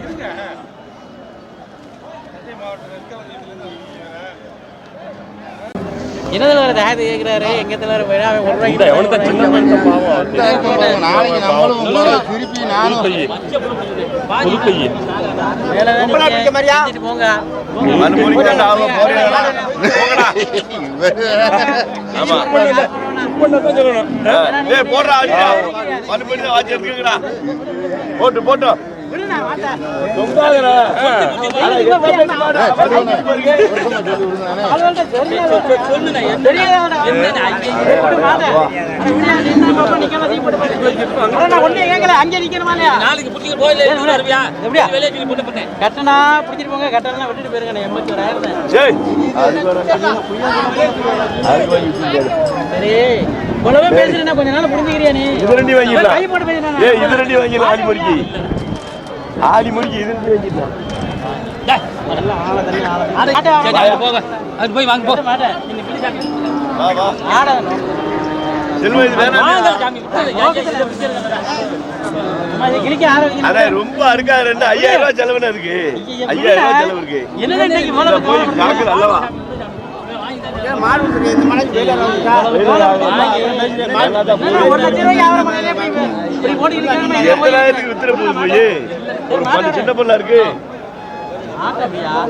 இருங்க. கேட்கிறாரு? எங்க தலைவர் போயிடா அவன் ஒரு ரூபாய்க்கு எவனுக்கு சின்ன பாவம். நாளைக்கு நம்மளும் திருப்பி நானும் போங்க. போட்டு போட்டு. கட்டணா பிடிச்சிட்டு போங்க கட்டணா விட்டுட்டு போயிருங்க எண்பத்தி ஓராயிரம் சரி இவ்வளவே பேசுறேன்னா கொஞ்ச நாள் புரிஞ்சுக்கிறியா நீ இது ரெண்டி வாங்கிடலாம் ஏய் இது ரெண்டி வாங்கிடலாம் ஆடி முறுக்கி ஆடி முறுக்கி இது ரெண்டி வாங்கிடலாம் போங்க. அது போய் வாங்க போ. மாட்டேன் நீங்க கிளி சாமி வா வா. ஆடணும். செல்வம் இது வேணாம். வாங்க சாமி. கிளிக்க ஆரம்பிக்கணும். அண்ணா ரொம்ப அருக்கா ரெண்டு ஐயாயிரம் ரூபாய் செலவுன்னு இருக்கு ஐயாயிரம் ரூபாய் செலவு இருக்கு. போய் கணக்கு அல்லவா எத்தனாயிரத்துக்கு வித்துற போகுது போய்? ஒரு சின்ன பொருளா இருக்கு.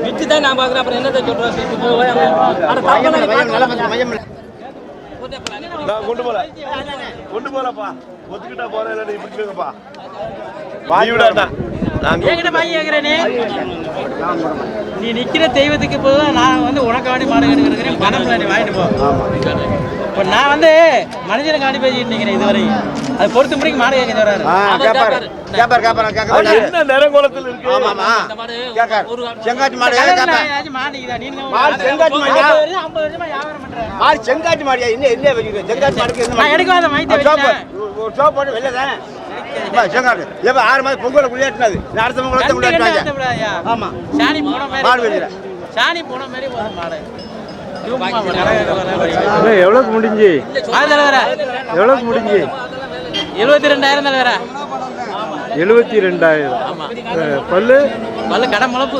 வித்து தான் நான் பாக்குறேன் அப்புறம் என்னத்தை சொல்றேன். நான் கொண்டு போல. கொண்டு போலப்பா. ஒத்துக்கிட்டா போறேன் இப்படி விடாண்ணா நாங்க என்கிட்ட பாய் கேக்குறேனே நீ நிக்கிற தெய்வத்துக்கு இப்போ நான் வந்து உனக்காண்டி மாடு எடுக்கிறேன் பணம் நீ வாங்கிட்டு போ இப்போ நான் வந்து மனுஷனுக்காண்டி பேசிட்டு நிக்கிறேன் இதுவரை அது பொறுத்த முறைக்கு மாடு கேட்க சொல்றாரு கேப்பாரு. கேப்பாரு, கேப்பாரு, கேட்க. என்ன நிறங்கோலத்தில் இருக்கு ஆமாமா. கேட்காரு. செங்காட்டு மாடு. ஏதாச்சும் மாடு செங்காட்டு மாடியா? ஐம்பது வருஷம், வியாபாரம் பண்ற. மாடு செங்காட்டு மாடியா என்ன என்ன வச்சுக்க செங்காட்டு மாடுக்கு என்ன நான்? எடுக்காத மைத்தை ஒரு சோப்பு போட்டு வெளில தானே எப்ப ஆறு மாதம் பொங்கல குளியாட்டினது அடுத்த பொங்கல கண்டு கண்டு குளியாட்டினாங்க வெட்டக்கூடாதுயா. ஆமா. சாணி போன மாதிரி மாடு வெளியில. சாணி போன மாதிரி போதும் மாடு. சும்மா கடை எவ்வளவுக்கு முடிஞ்சு? எவ்வளவுக்கு முடிஞ்சு? எழுபத்தி ரெண்டாயிரம் தலைவர. எழுபத்தி ரெண்டாயிரம் ஆமா பல்லு? பல்ல கடை முளப்பு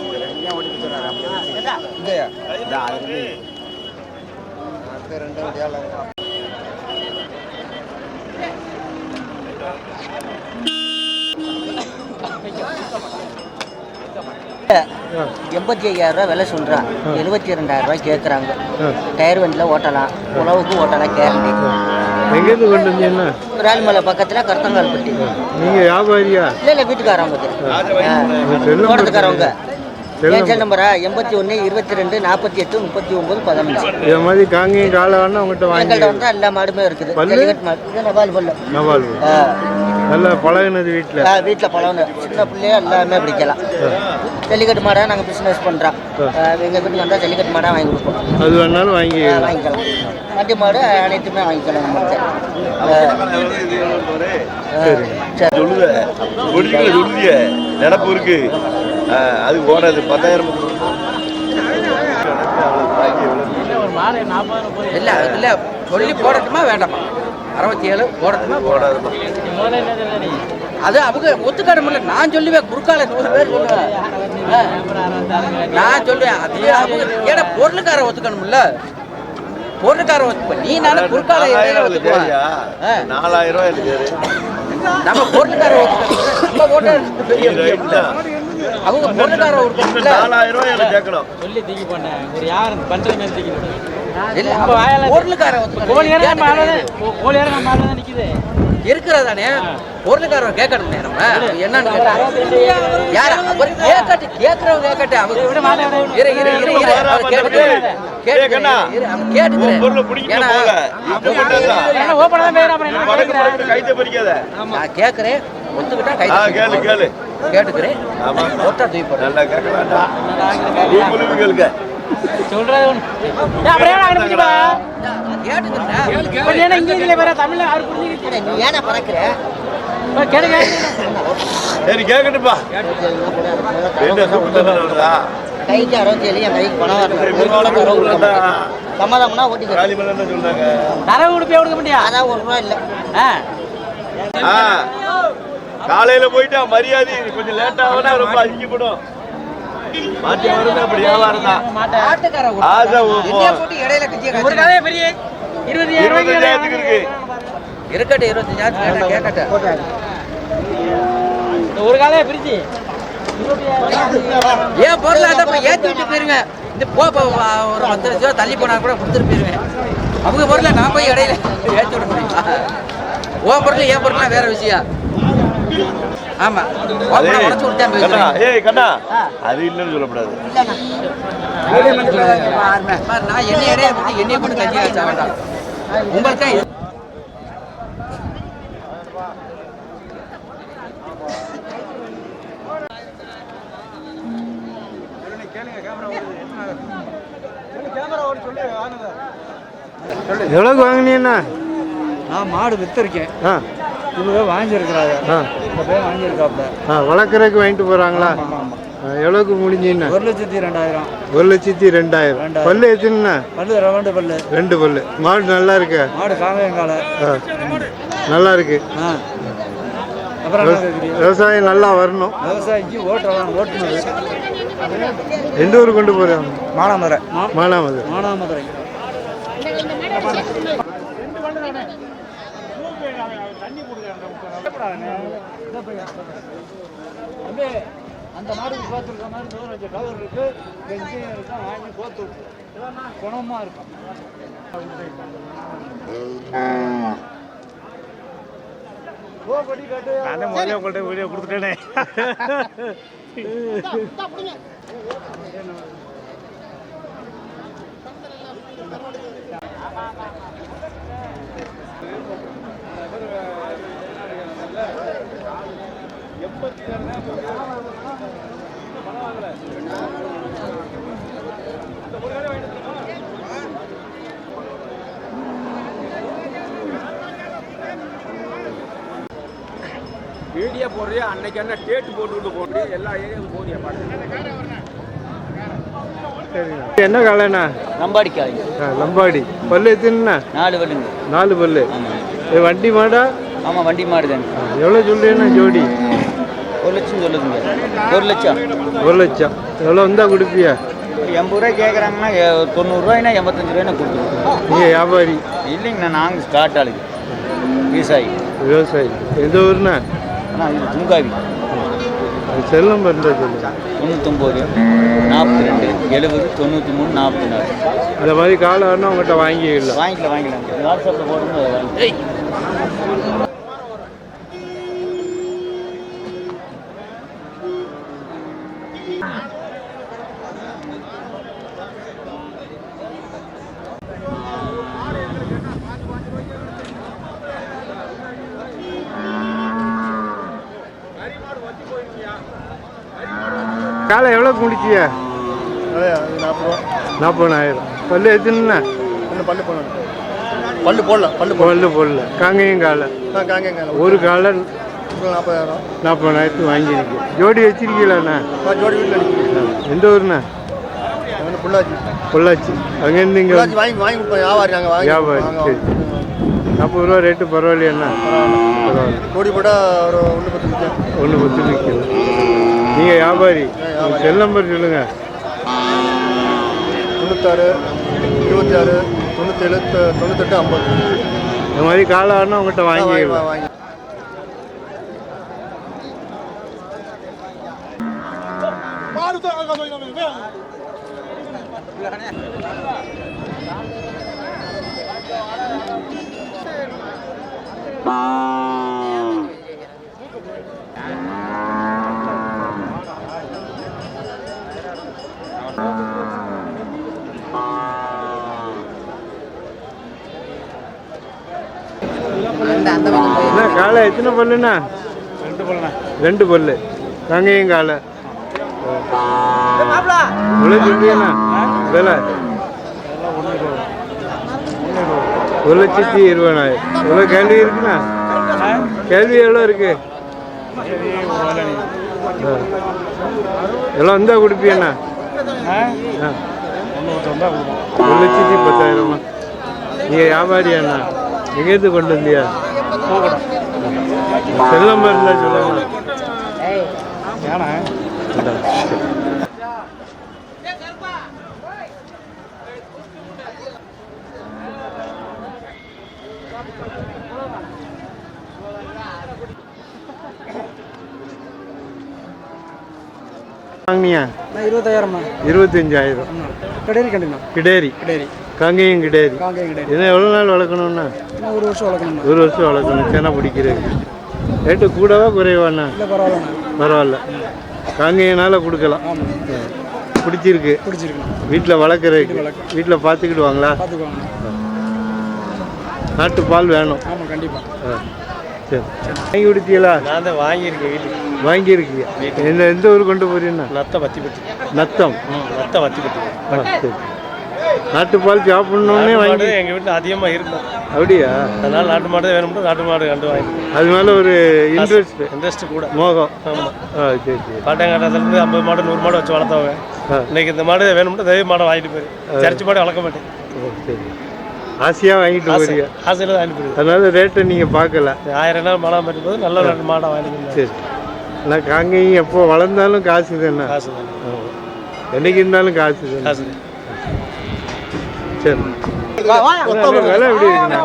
விடுதா எண்பத்தி ஐயாயிரம் ரூபாய் விலை சொல்கிறான் எழுபத்தி ரெண்டாயிரம் ரூபாய் கேட்குறாங்க டயர் வண்டியில் ஓட்டலாம். உழவுக்கு ஓட்டலாம் கேரண்டி. எங்கேருந்து கொண்டு வந்தீங்கன்னா ராலிமலை பக்கத்தில் கருத்தங்கால்பட்டி நீங்க வியாபாரியா? இல்லை இல்லை வீட்டுக்காரவங்க. தோட்டத்துக்காரவங்க செல் நம்பரா எண்பத்தி ஒன்று இருபத்தி ரெண்டு நாற்பத்தி எட்டு முப்பத்தி ஒம்பது பதினஞ்சு. இது மாதிரி காலவானா உங்கள்கிட்ட எங்கள்கிட்ட வாங்கி வந்து எல்லா மாடுமே இருக்குது? ஜல்லிக்கட்டு மாடு. இது நவால் பல்லு. நவால் நல்லா பழகுனது வீட்டில் வீட்டில் பழம் சின்ன பிள்ளைய எல்லாமே பிடிக்கலாம். ஜல்லிக்கட்டு மாடாக நாங்கள் பிஸ்னஸ் பண்ணுறோம் எங்கள் வீட்டுக்கு வந்தால் ஜல்லிக்கட்டு மாடாக வாங்கி கொடுப்போம். அது வேணாலும் வாங்கி வாங்கிக்கலாம். வண்டி மாடு அனைத்துமே வாங்கிக்கலாம் நம்மளுக்கு சொல்லுதிய நினப்பு இருக்கு. ஆ, அது ஓடாது பத்தாயிரம் இல்லை இல்லை சொல்லி போடட்டுமா வேண்டாமா? அறுபத்தி ஏழு போடட்டுமா? நீ அது அவங்க ஒத்துக்காரமில்ல நான் சொல்லுவேன் குறுக்கால நூறு பேர் சொல்லுவேன். நான் சொல்லுவேன் அது அவங்க ஏன்னா பொருளுக்கார ஒத்துக்கணும்ல பொருளுக்கார இப்ப நீ நானே குறுக்கால நாலாயிரம் ரூபாய். நம்ம பொருளுக்கார ஒத்துக்கிறோம். நம்ம ஓட்ட பெரிய அவங்க இன்னும் ஒருத்தர் நாலாயிரம் ரூபாய் எனக்கு கேட்கணும். சொல்லி தூக்கி போனேன். ஒரு யாரும் பண்ற மாதிரி தூக்கி நம்ம நம்ம நம்ம இருக்கிறதானே? பொருளுக்காரன் கேட்கறது நேரம் என்னன்னு கேட்டா யார்? கேட்கட்டு கேட்கறவங்க கேட்கட்டு அவங்க கேட்கறேன். ஒத்துக்கிட்டா கை ஆ, கேளு, கேளு. கேட்டுக்கிறேன். ஒட்டா தூக்கி போடுறேன். நல்லா கேட்க வேண்டாம். கேட்டுக்கிறேன். இங்கிலீஷ்ல வேற தமிழ்ல புரிஞ்சுக்கிட்டு நீ ஏன்னா பறக்கிற? இப்போ கேளுங்க சரி வருதா? கைக்கு அறுபத்தி ஏழு என் கைக்கு பணம் வரணும் என்ன சொன்னாங்க தரவு கொடுப்பே கொடுக்க முடியா அதான் ஒரு ரூபா இல்லை. ஆ, காலையில போயிட்டா மரியாதை கொஞ்சம் லேட்டா ஆகுனா ரொம்ப அழிக்கப்படும் மாட்டி வருது அப்படி வியாபாரம் தான். ஆசை ஓ- இருபத்தஞ்சாயிரத்துக்கு இருக்கு. இருக்கட்டும் இருபத்தஞ்சாயிரத்து கேட்கட்டும் ஒரு கதையை பிரிச்சு. ஏன் பொருளை அதை போய் ஏற்றி விட்டு போயிருங்க. இந்த போ ஒரு பத்து லட்ச ரூபா தள்ளி போனா கூட கொடுத்துட்டு போயிருவேன் அவங்க பொருளை நான் போய் இடையில ஏற்றி விட முடியுமா? உன் பொருள் என் பொருள்லாம் வேற விஷயம். ஆமா. அதே. ஏய் கண்ணா. அது இல்லைன்னு சொல்லக்கூடாது. நான் என்னை இடையில பத்தி என்னைய போட்டு கட்சி வச்சா வேண்டாம். உங்களுக்கு எவ்வளோக்கு வாங்கினீண்ணா நான் மாடு வித்திருக்கேன். ஆ. இவங்க வாங்கியிருக்கிறாங்க. ஆ. வளர்க்குறதுக்கு வாங்கிட்டு போகிறாங்களா எவ்வளோக்கு முடிஞ்சுண்ணா ஒரு லட்சத்தி ரெண்டாயிரம். ஒரு லட்சத்தி ரெண்டாயிரம். பல்லு எத்தனைண்ணா பல்லு ரவண்டு பல்லு. ரெண்டு பல்லு. மாடு நல்லா இருக்கு? மாடு காங்காயங்கால ஆ. நல்லா இருக்கு. விவசாயம் நல்லா வரணும். விவசாயிக்கு ஓட்டலாம் ஓட்டுனது. எந்த ஊர் கொண்டு போகிறாங்க மானாமதுரை. மானாமது மானாமதுரை. அப்படியே அந்த மாடுக்கு பார்த்துருக்க மாதிரி நூறு அஞ்சு கவர் இருக்கு. பெஞ்சையும் இருக்கும் வாங்கி கோத்து குணமா இருக்கும். நான் முதல்ல உங்கள்கிட்ட வீடியோ கொடுத்துட்டேனே. வீடியோ போடுறியா? அன்னைக்கு என்ன டேட்டு போட்டுக்கிட்டு போடுறியா எல்லா ஏரியாவும் போறியா பாட்டு என்ன காலைண்ணா நம்பாடிக்காய் ஆ லம்பாடி. பல்லு எத்தனைண்ணா நாலு வடுங்க நாலு பல்லு. வண்டி மாடா? ஆமாம் வண்டி மாடு தாங்க எவ்வளோ சொல்றீங்கண்ணா ஜோடி? ஒரு லட்சம் சொல்லுதுங்க. ஒரு லட்சம். ஒரு லட்சம். எவ்வளோ வந்தா கொடுப்பியா? எண்பது ரூபாய் கேட்குறாங்கன்னா தொண்ணூறுரூவாய்னா எண்பத்தஞ்சு ரூபாய்னா கொடுத்துருவோம். நீங்கள் வியாபாரி. இல்லைங்கண்ணா நாங்கள் ஸ்டார்ட் ஆளுங்க. விவசாயி. விவசாயி. எந்த ஊர்ண்ணா? ஆனால் இது துங்காவி அது செல் நம்பர் தொண்ணூத்தொம்பது நாற்பத்தி ரெண்டு எழுபது தொண்ணூற்றி மூணு நாற்பத்தி நாலு இந்த மாதிரி காலை வரணும் உங்கள்கிட்ட வாங்கிக்கலாம் வாங்கிக்கலாம். வாங்கிக்கலாம் வாட்ஸ்அப்பில் போடுங்க அதை காலை எவ்வளோ முடிச்சிய நாற்பதாயிரம் பல்லு எத்தனைண்ணா? பல்லு போடணும்? பல்லு போடலாம் பல்லு பல்லு போடல. காங்கையும் காலை. ஒரு காலை நாற்பதாயிரம். நாற்பதாயிரத்துக்கு வாங்கியிருக்கேன் ஜோடி வச்சிருக்கீங்களாண்ணா? ஜோடி வீட்டில் எந்த ஊர்ண்ணா? புள்ளாச்சி. பொள்ளாச்சி. அங்கேருந்து இங்கே வாங்கி வாங்கி கொடுப்போம். வியாபாரி நாங்கள் வாங்கி வியாபாரி. சரி நாற்பது ரூபா ரேட்டு பரவாயில்லையாண்ணா பரவாயில்ல. ஜோடி போட்டால் ஒரு ஒன்று பத்து நிமிஷம் ஒன்று பத்து நீங்கள் வியாபாரி. செல் நம்பர் சொல்லுங்கள் தொண்ணூத்தாறு இருபத்தி ஆறு தொண்ணூத்தேழு தொண்ணூத்தெட்டு ஐம்பது. இந்த மாதிரி காலை ஆடுனா உங்கள்கிட்ட வாங்கி அந்த என்ன காலை எத்தனை பல்லுண்ணா? ரெண்டு பல்லண்ணா. ரெண்டு பல்லு. தங்கையும் காலை. எவ்வளோ சொல்றீங்கண்ணா விலை? ஒரு லட்சத்தி இருபதாயிரம். எவ்வளோ கேள்வி இருக்குண்ணா? கேள்வி எவ்வளோ இருக்கு? ஆ. எவ்வளோ வந்தா கொடுப்பீண்ணா ஆ. ஒரு லட்சத்தி பத்தாயிரமா? நீங்கள் வியாபாரியாண்ணா? எங்கேருந்து கொண்டு வந்தியா? செல்லம் இருந்தா சொல்லுங்க வாங்கினியா இருபத்தாயிரம்ண்ணா இருபத்தஞ்சாயிரம் கடையில் கண்டிண்ணா கிடேரி. கிடையாது காங்கேயம் கிடையாது. என்ன எவ்வளோ நாள் வளர்க்கணும்னா? ஒரு வருஷம் வளர்க்கணும்ண்ணா. ஒரு வருஷம் வளர்க்கணும். சேனா பிடிக்கிறது. ரேட்டு கூடவா குறைவாண்ணா? பரவாயில்ல. காங்கேயனால கொடுக்கலாம். பிடிச்சிருக்கு. பிடிச்சிருக்குண்ணா வீட்டில் வளர்க்குறதுக்கு வீட்டில் பார்த்துக்கிடுவாங்களா? நாட்டு பால் வேணும். ஆமாம் கண்டிப்பாக ஆ சரி. வாங்கி கொடுத்தீங்களா? நான் தான் வாங்கியிருக்கேன் வீட்டுக்கு. வாங்கியிருக்கீங்க. எந்த எந்த ஊர் கொண்டு போறீங்கன்னா நத்த பத்தி பத்தி நத்தம். நத்த பத்தி பத்தி ஆ சரி. நாட்டு பால் சாப்பிட்ணுன்னே வாங்கி எங்கள் வீட்டில் அதிகமாக இருக்கும். அப்படியா? அதனால நாட்டு மாடு தான் வேணும்னு நாட்டு மாடு கண்டு வாங்கி அது மேலே ஒரு இன்ட்ரெஸ்ட் இன்ட்ரெஸ்ட் கூட. மோகம். ஆமாம் ஆ சரி சரி. பாட்டங்காட்டத்துலேருந்து ஐம்பது மாடு நூறு மாடு வச்சு வளர்த்தவங்க. இன்னைக்கு இந்த மாடு வேணும்னு தெய்வ மாடை வாங்கிட்டு போயிரு. சர்ச்சு மாடு வளர்க்க மாட்டேன். சரி. ஆசையாக வாங்கிட்டு போறீங்க ஆசையில் வாங்கிட்டு போயிரு. அதனால ரேட்டை நீங்கள் பார்க்கல. ஆயிரம் நாள் மழை மாட்டி போது நல்ல ரெண்டு மாடை வாங்கிட்டு. சரி. ஆனால் காங்கேயம் எப்போ வளர்ந்தாலும் காசு தானே. காசு தான். ஆமா. என்னைக்கு இருந்தாலும் காசு காசு தான். சரி. விலை எப்படி இருக்குண்ணா?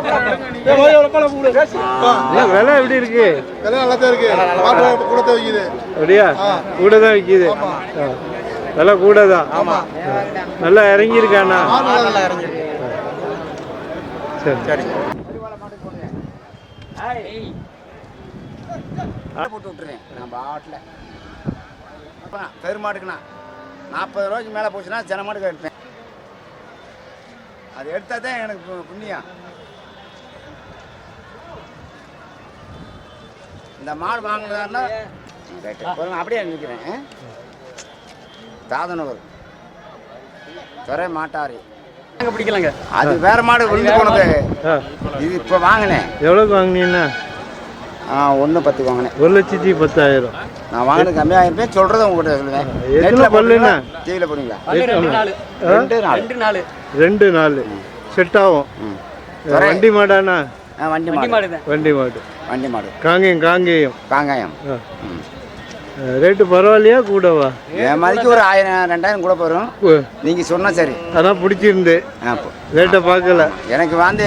அண்ணா, விலை எப்படி இருக்கு? விலை நல்லா தான் இருக்கு. கூட தான் வைக்குது. அப்படியா? கூட தான் விற்கிது. விலை கூட தான் நல்லா இறங்கியிருக்காண்ணா சரி. சரி போட்டு விட்டுறேன் நான் பாட்டில் பெருமாடுக்குண்ணா நாற்பது ரூபாய்க்கு மேலே போச்சுன்னா ஜன மாடுக்கு எடுப்பேன் அது எடுத்தால் தான் எனக்கு புண்ணியம். இந்த மாடு வாங்கினதாருன்னா அப்படியே நிற்கிறேன் தாதனூர். துறை மாட்டாரி. பிடிக்கலங்க? அது வேற மாடு விழுந்து போனது. இது இப்போ வாங்கினேன். எவ்வளோக்கு வாங்கினீங்கன்னா? ஆ ஒன்று பத்து வாங்கினேன். ஒரு லட்சத்தி பத்தாயிரம். நான் வாங்கினது கம்மியாக இருப்பேன் சொல்கிறத உங்கள்கிட்ட சொல்லுவேன். நெட்டில் பல்லுண்ணா? டிவியில் போடுவீங்களா ரெண்டு நாள்? ரெண்டு நாள் ரெண்டு நாள் செட் ஆகும் ம். வண்டி மாடாண்ணா ஆ, வண்டி மாடு. வண்டி மாடு. வண்டி மாடு. காங்கேயம் காங்கேயம். காங்காயம். ரேட்டு பரவாயில்லையா கூடவா? என் மாதிரிக்கு ஒரு ஆயிரம் ரெண்டாயிரம் கூட போகிறோம் நீங்கள் சொன்னால் சரி. அதான் பிடிச்சிருந்து. ரேட்டை பார்க்கல. எனக்கு வந்து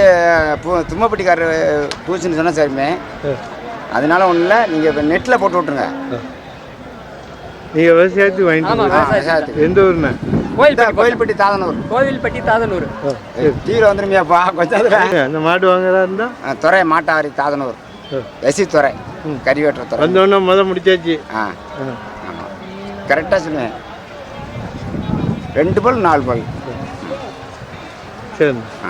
பூ தும்மப்பட்டிக்காரர் பூச்சின்னு சொன்னால் சரிமே. அதனால ஒன்றும் இல்லை. நீங்கள் இப்போ நெட்டில் போட்டு விட்ருங்க நீங்கள் விவசாயத்துக்கு வாங்கிட்டு. எந்த ஊர்ண்ணா? கோயில்பட்டி தாதனூர். கோவில்பட்டி தாதனூர். டிவியில் வந்துருமியாப்பா கொஞ்சம். அந்த மாடு வாங்குறதா இருந்தா? துறை மாட்டாரி தாதனூர். எசி துறை கறிவேற்ற துறை. வந்தோடனே முத முடிச்சாச்சு. ஆ. கரெக்டாக சொல்லுவேன் ரெண்டு பல் நாலு பல். சரி. ஆ.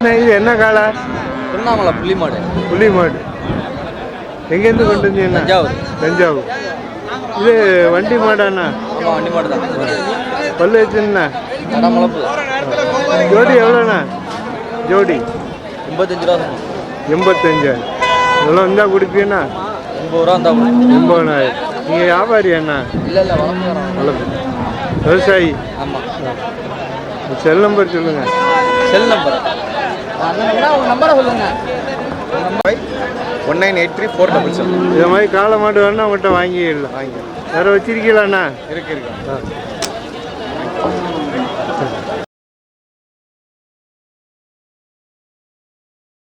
இது என்ன காளை? திருவண்ணாமலை புள்ளி மாடு புலி மாடு எங்கேருந்து கொண்டு வந்தீங்கண்ணா தஞ்சாவூர். தஞ்சாவூர். இது வண்டி மாடாண்ணா? ஆமாம் வண்டி மாடு தான். பல்லு வச்சுண்ணா முளப்பு ஜோடி எவ்வளோண்ணா? ஜோடி? எண்பத்தஞ்சு ரூபா எண்பத்தஞ்சாயிரம் இதெல்லாம் இருந்தால் கொடுப்பீங்கன்னா எண்பது ரூபா இருந்தா எண்பதாயிரம் நீங்கள் வியாபாரி அண்ணா? இல்லை இல்லை வளர்ப்பு விவசாயி? ஆமாம் செல் நம்பர் சொல்லுங்கள் செல் நம்பர். நம்பரை சொல்லுங்க. One nine eight three four double seven இதை மாதிரி காளை மாடு வேணா உங்கள்கிட்ட வாங்கிடலாம். வாங்கி வேறு வச்சிருக்கீங்களாண்ணா இருக்கு இருக்கு.